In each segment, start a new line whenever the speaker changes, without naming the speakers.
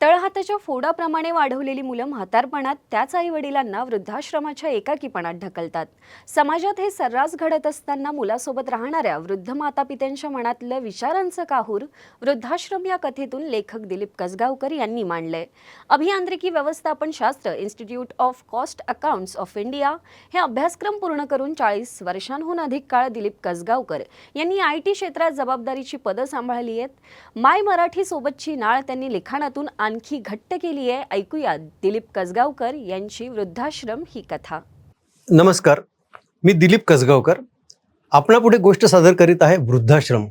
तळहाताच्या फोडाप्रमाणे वाढवलेली मुलं म्हातारपणात त्याच आई वडिलांना वृद्धाश्रमाच्या एकाकीपणात ढकलतात. समाजात हे सर्रास घडत असताना मुलासोबत राहणाऱ्या वृद्ध मातापित्यांच्या मनातलं विचारांचं काहूर वृद्धाश्रम या कथेतून लेखक दिलीप कसगावकर यांनी मांडलंय. अभियांत्रिकी व्यवस्थापन शास्त्र institute of cost accounts of India हे अभ्यासक्रम पूर्ण करून चाळीस वर्षांहून अधिक काळ दिलीप कसगावकर यांनी आय टी क्षेत्रात जबाबदारीची पदं सांभाळली आहेत. माय मराठी सोबतची नाळ त्यांनी लिखाणातून आणखी घट्ट केली आहे. ऐकूया दिलीप कसगावकर यांची वृद्धाश्रम ही कथा.
नमस्कार. मी दिलीप कसगावकर. आपणापुढे गोष्ट सादर करीत आहे वृद्धाश्रम.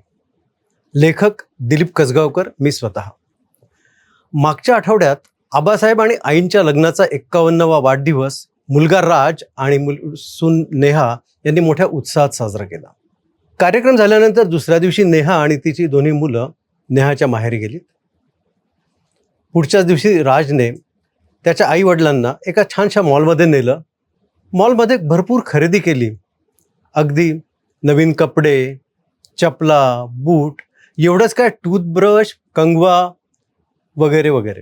लेखक दिलीप कसगावकर मी स्वतः. मागच्या आठवड्यात आबासाहेब आणि आईंच्या लग्नाचा एक्कावन्नवा वाढदिवस मुलगा राज आणि मुल सून नेहा यांनी मोठ्या उत्साहात साजरा केला. कार्यक्रम झाल्यानंतर दुसऱ्या दिवशी नेहा आणि तिची दोन्ही मुलं नेहाच्या माहेरी गेलीत. पुढच्याच दिवशी राजने त्याच्या आईवडिलांना एका छानशा मॉलमध्ये नेलं. मॉलमध्ये भरपूर खरेदी केली. अगदी नवीन कपडे चपला बूट एवढंच काय टूथब्रश कंगवा वगैरे वगैरे.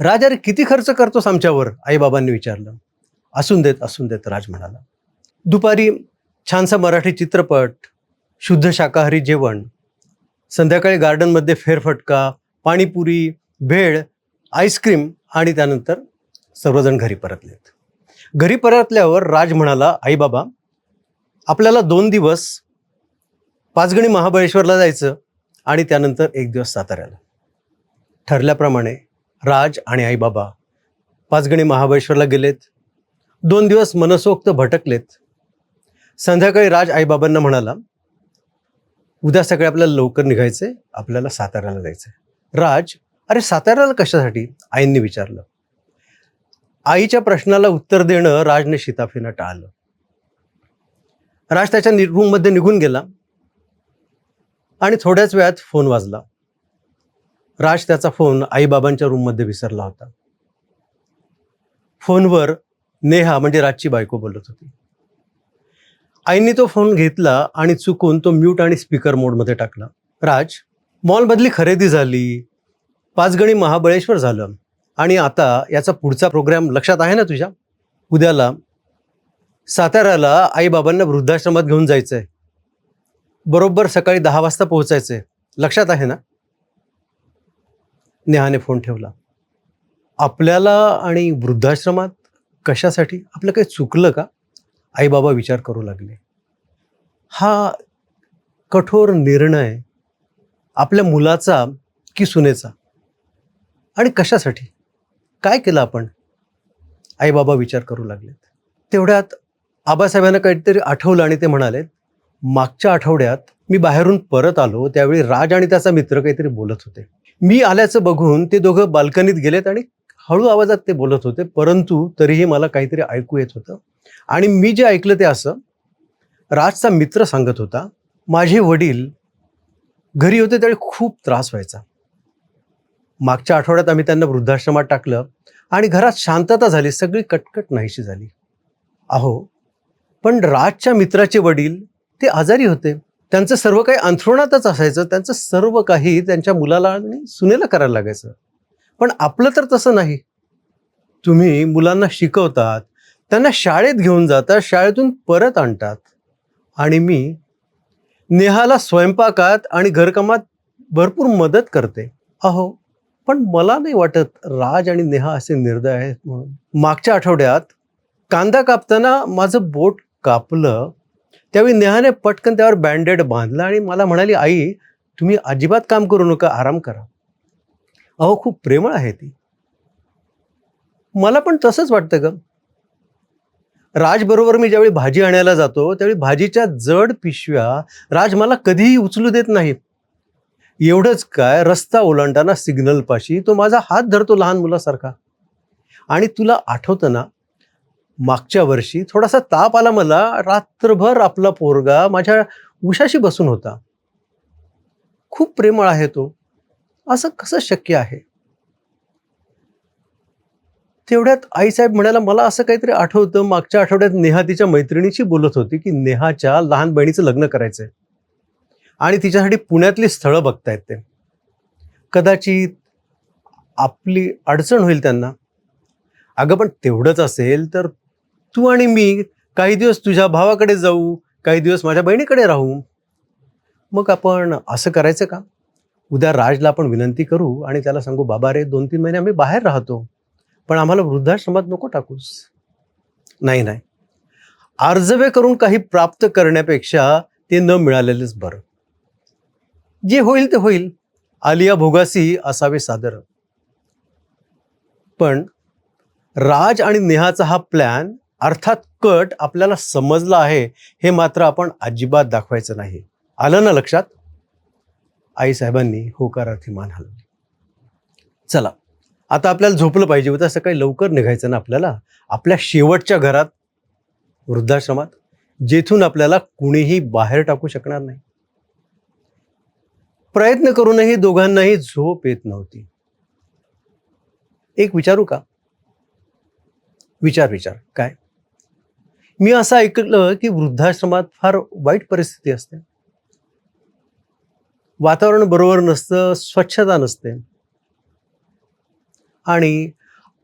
राज अरे किती खर्च करतोस आमच्यावर? आईबाबांनी विचारलं. असून देत असून देत राज म्हणाला. दुपारी छानसा मराठी चित्रपट शुद्ध शाकाहारी जेवण संध्याकाळी गार्डनमध्ये फेरफटका पाणीपुरी भेळ आईस्क्रीम आणि त्यानंतर सर्वजण घरी परतलेत घरी परतल्यावर राज म्हणाला आई बाबा आपल्याला दोन दिवस पाचगणी महाबळेश्वरला जायचं आणि त्यानंतर एक दिवस साताऱ्याला. ठरल्याप्रमाणे राज आणि आईबाबा पाचगणी महाबळेश्वरला गेलेत. दोन दिवस मनसोक्त भटकलेत. संध्याकाळी राज आईबाबांना म्हणाला उद्या सकाळी आपल्याला लवकर निघायचे आपल्याला साताऱ्याला जायचं राज अरे साताऱ्याला कशासाठी? आईंनी विचारलं. आईच्या प्रश्नाला उत्तर देणं राजने शिताफीनं टाळलं. राज त्याच्या रूममध्ये निघून गेला. आणि थोड्याच वेळात फोन वाजला. राज त्याचा फोन आईबाबांच्या रूममध्ये विसरला होता. फोनवर नेहा म्हणजे राजची बायको बोलत होती. आईंनी तो फोन घेतला आणि चुकून तो म्यूट आणि स्पीकर मोडमध्ये टाकला. राज मॉलमधली खरेदी झाली. पाचगणी महाबळेश्वर झालं. आणि आता याचा पुढचा प्रोग्राम लक्षात आहे ना तुझ्या? उद्याला साताऱ्याला आईबाबांना वृद्धाश्रमात घेऊन जायचं आहे बरोबर सकाळी दहा वाजता पोहोचायचं आहे लक्षात आहे ना? नेहाने फोन ठेवला. आपल्याला आणि वृद्धाश्रमात कशासाठी? आपलं काही चुकलं का? आईबाबा विचार करू लागले. हा कठोर निर्णय आपल्या मुलाचा की सुनेचा? आणि कशासाठी? काय केलं आपण? आईबाबा विचार करू लागलेत. तेवढ्यात आबासाहेबांना काहीतरी आठवलं आणि ते म्हणाले मागच्या आठवड्यात मी बाहेरून परत आलो त्यावेळी राज आणि त्याचा मित्र काहीतरी बोलत होते. मी आल्याचं बघून ते दोघं बाल्कनीत गेलेत आणि हळू आवाजात ते बोलत होते परंतु तरीही मला काहीतरी ऐकू येत होतं. आणि मी जे ऐकलं ते असं राजचा मित्र सांगत होता माझे वडील घरी होते त्यावेळी खूप त्रास व्हायचा. मागच्या आठवड्यात आम्ही त्यांना वृद्धाश्रमात टाकलं आणि घरात शांतता झाली सगळी कटकट नाहीशी झाली. अहो पण राजच्या मित्राचे वडील ते आजारी होते. त्यांचं सर्व काही अंथरुणातच असायचं. त्यांचं सर्व काही त्यांच्या मुलाला आणि सुनेला करायला लागायचं. पण आपलं तर तसं नाही. तुम्ही मुलांना शिकवतात त्यांना शाळेत घेऊन जातात शाळेतून परत आणतात. आणि मी नेहाला स्वयंपाकात आणि घरकामात भरपूर मदत करते. अहो पण मला नाही वाटत राज आणि नेहा असे निर्दय आहेत म्हणून. मागच्या आठवड्यात कांदा कापताना माझं बोट कापलं त्यावेळी नेहाने पटकन त्यावर बँडेड बांधलं आणि मला म्हणाली आई तुम्ही अजिबात काम करू नका आराम करा. अहो खूप प्रेमळ आहे ती. मला पण तसंच वाटतं ग. राजबरोबर मी ज्यावेळी भाजी आणायला जातो त्यावेळी भाजीच्या जड पिशव्या राज मला कधीही उचलू देत नाहीत. एवढंच काय रस्ता ओलांडताना सिग्नल पाशी तो माझा हात धरतो लहान मुलासारखा. आणि तुला आठवतं ना मागच्या वर्षी थोडासा ताप आला मला रात्रभर आपला पोरगा माझ्या उशाशी बसून होता. खूप प्रेमळ आहे तो. असं कसं शक्य आहे? तेवढ्यात आईसाहेब म्हणाला मला असं काहीतरी आठवतं. मागच्या आठवड्यात नेहा तिच्या मैत्रिणीशी बोलत होती की नेहाच्या लहान बहिणीचं लग्न करायचंय. आणि तिच्यासाठी पुण्यातली स्थळं बघतायत ते. कदाचित आपली अडचण होईल त्यांना. अगं पण तेवढंच असेल तर तू आणि मी काही दिवस तुझ्या भावाकडे जाऊ काही दिवस माझ्या बहिणीकडे राहू. मग आपण असं करायचं का? उद्या राजला आपण विनंती करू आणि त्याला सांगू बाबा रे दोन तीन महिने आम्ही बाहेर राहतो पण आम्हाला वृद्धाश्रमात नको टाकूस. नाही नाही. अर्जवे करून काही प्राप्त करण्यापेक्षा ते न मिळालेलेच बरं. जे होईल ते होईल. आलिया भोगासी असावे सादर. पण राज आणि नेहाचा हा प्लॅन अर्थात कट आपल्याला समजला आहे हे मात्र आपण अजिबात दाखवायचं नाही. आलं ना लक्षात? आईसाहेबांनी होकारार्थी मान हलवली. चला आता आपल्याला झोपलं पाहिजे उद्या सकाळी लवकर निघायचं ना आपल्याला? आपल्या शेवटच्या घरात वृद्धाश्रमात जेथून आपल्याला कुणीही बाहेर टाकू शकणार नाही. प्रयत्न करूनही दोघांनाही झोप येत नव्हती. एक विचारू का? विचार विचार. काय? मी असं ऐकलं की वृद्धाश्रमात फार वाईट परिस्थिती असते. वातावरण बरोबर नसतं स्वच्छता नसते. आणि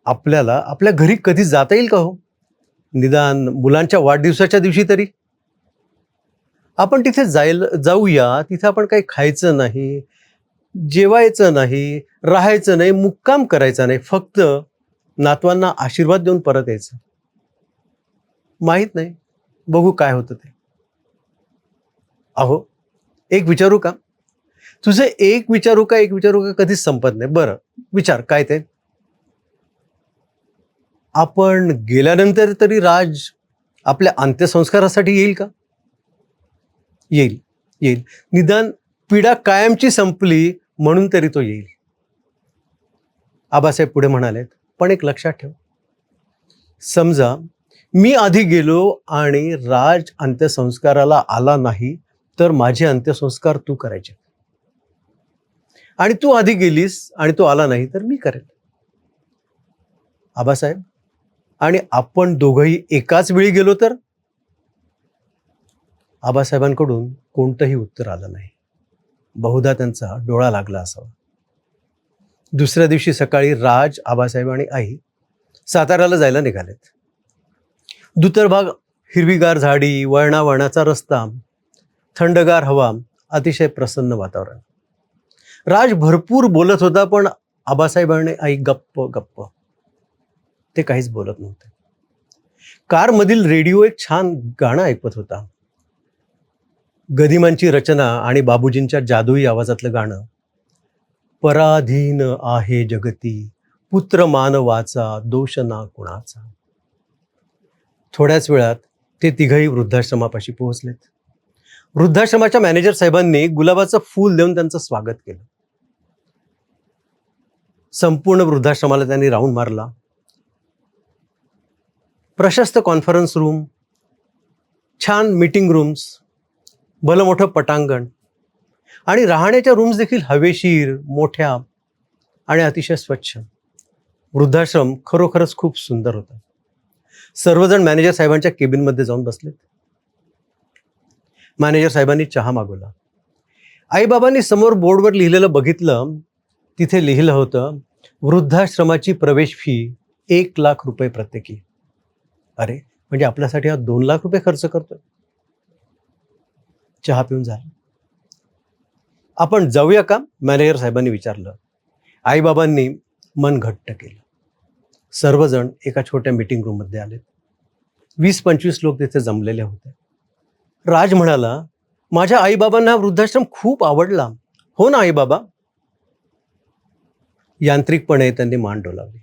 आपल्याला आपल्या घरी कधी जाता येईल का हो? निदान मुलांच्या वाढदिवसाच्या दिवशी तरी? आपण तिथे जायला जाऊया तिथे आपण काही खायचं नाही जेवायचं नाही राहायचं नाही मुक्काम करायचा नाही फक्त नातवांना आशीर्वाद देऊन परत यायचं. माहीत नाही. बघू काय होतं ते. अहो एक विचारू का? तुझं एक विचारू का एक विचारू का कधीच संपत नाही. बरं विचार काय ते? आपण गेल्यानंतर तरी राज आपल्या अंत्यसंस्कारासाठी येईल का? येईल येईल. निदान पीडा कायमची संपली म्हणून तरी तो येईल. आबासाहेब पुढे म्हणालेत पण एक लक्षात ठेव. समजा मी आधी गेलो आणि राज अंत्यसंस्काराला आला नाही तर माझे अंत्यसंस्कार तू करायचे. आणि तू आधी गेलीस आणि तो आला नाही तर मी करेल. आबासाहेब आणि आपण दोघंही एकाच वेळी गेलो तर? आबासाहेबांकडून कोणतंही उत्तर आलं नाही. बहुधा त्यांचा डोळा लागला असावा. दुसऱ्या दिवशी सकाळी राज आबासाहेब आणि आई साताऱ्याला जायला निघालेत. दुतर्भाग हिरवीगार झाडी वळणा वळणाचा रस्ता थंडगार हवा अतिशय प्रसन्न वातावरण. राज भरपूर बोलत होता पण आबासाहेबांनी आई गप्प गप्प. ते काहीच बोलत नव्हते. कारमधील रेडिओ एक छान गाणं ऐकवत होता. गदिमांची रचना आणि बाबूजींच्या जादुई आवाजातलं गाणं. पराधीन आहे जगती पुत्र मानवाचा दोष ना कुणाचा. थोड्याच वेळात ते तिघही वृद्धाश्रमापाशी पोहोचलेत. वृद्धाश्रमाच्या मॅनेजर साहेबांनी गुलाबाचं फूल देऊन त्यांचं स्वागत केलं. संपूर्ण वृद्धाश्रमाला त्यांनी राऊंड मारला. प्रशस्त कॉन्फरन्स रूम छान मीटिंग रूम्स भलं मोठं पटांगण. आणि राहण्याच्या रूम्स देखील हवेशीर मोठ्या आणि अतिशय स्वच्छ. वृद्धाश्रम खरोखरच खूप सुंदर होता. सर्वजण मॅनेजर साहेबांच्या केबिनमध्ये जाऊन बसलेत. मॅनेजर साहेबांनी चहा मागवला. आईबाबांनी समोर बोर्डवर लिहिलेलं बघितलं तिथे लिहिलं होतं वृद्धाश्रमाची प्रवेश फी एक लाख रुपये प्रत्येकी. अरे म्हणजे आपल्यासाठी हा दोन लाख रुपये खर्च करतोय. चहा पिऊन झाला. आपण जाऊया का? मॅनेजर साहेबांनी विचारलं. आईबाबांनी मन घट्ट केलं. सर्वजण एका छोट्या मीटिंग रूममध्ये आले वीस पंचवीस लोक तिथे जमलेले होते. राज म्हणाला माझ्या आईबाबांना वृद्धाश्रम खूप आवडला. हो ना आईबाबा. यांत्रिकपणे त्यांनी मान डोलावली.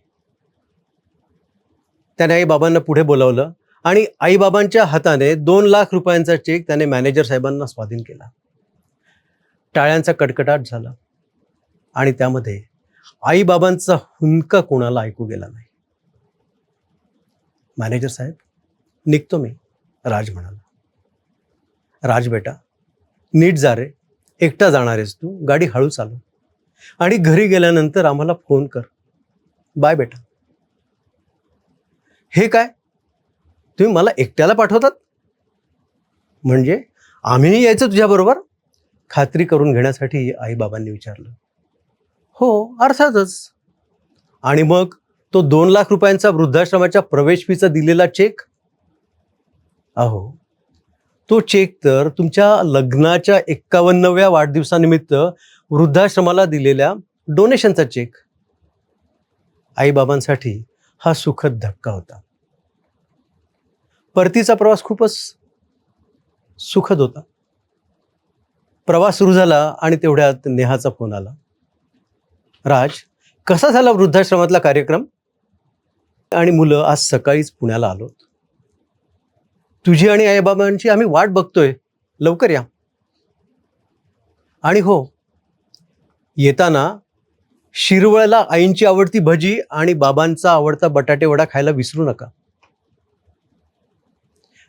त्याने आईबाबांना पुढे बोलावलं आणि आईबाबांच्या हाताने दोन लाख रुपयांचा चेक त्याने मॅनेजर साहेबांना स्वाधीन केला. टाळ्यांचा कडकडाट झाला. आणि त्यामध्ये आईबाबांचा हुंका कोणाला ऐकू गेला नाही. मॅनेजर साहेब निघतो मी राज म्हणाला. राज बेटा नीट जा रे एकटा जाणार आहेस तू गाडी हळू चालव. आणि घरी गेल्यानंतर आम्हाला फोन कर. बाय बेटा. हे काय? तुम्ही मला एकट्याला पाठवतात? म्हणजे आम्हीही यायचं तुझ्याबरोबर? खात्री करून घेण्यासाठी आईबाबांनी विचारलं. हो अर्थातच. आणि मग तो दोन लाख रुपयांचा वृद्धाश्रमाच्या प्रवेश फीचा दिलेला चेक अहो तो चेक तर तुमच्या लग्नाच्या एक्कावन्नव्या वाढदिवसानिमित्त वृद्धाश्रमाला दिलेल्या डोनेशनचा चेक आईबाबांसाठी हा सुखद धक्का होता. परतीचा प्रवास खूपच सुखद होता. प्रवास सुरू झाला आणि तेवढ्यात नेहाचा फोन आला. राज कसा झाला वृद्धाश्रमातला कार्यक्रम? आणि मुलं आज सकाळीच पुण्याला आलो तुझी आणि आईबाबांची आम्ही वाट बघतोय. लवकर या. आणि हो येताना शिरवळला आईंची आवडती भजी आणि बाबांचा आवडता बटाटे वडा खायला विसरू नका.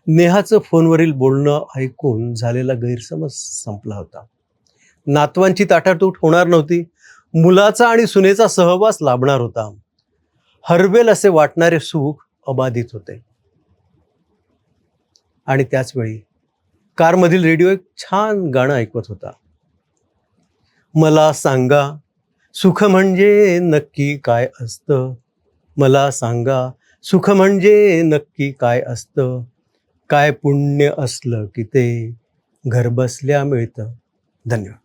नेहाचं फोनवरील बोलणं ऐकून झालेला गैरसमज संपला होता. नातवांची ताटातूट होणार नव्हती. मुलाचा आणि सुनेचा सहवास लाभणार होता. हरवेल असे वाटणारे सुख अबाधित होते. आणि त्याच वेळी कारमधील रेडिओ एक छान गाणं ऐकवत होता. मला सांगा सुख म्हणजे नक्की काय असतं? मला सांगा सुख म्हणजे नक्की काय असतं? काय पुण्य असलं की ते घरबसल्या मिळतं. धन्यवाद.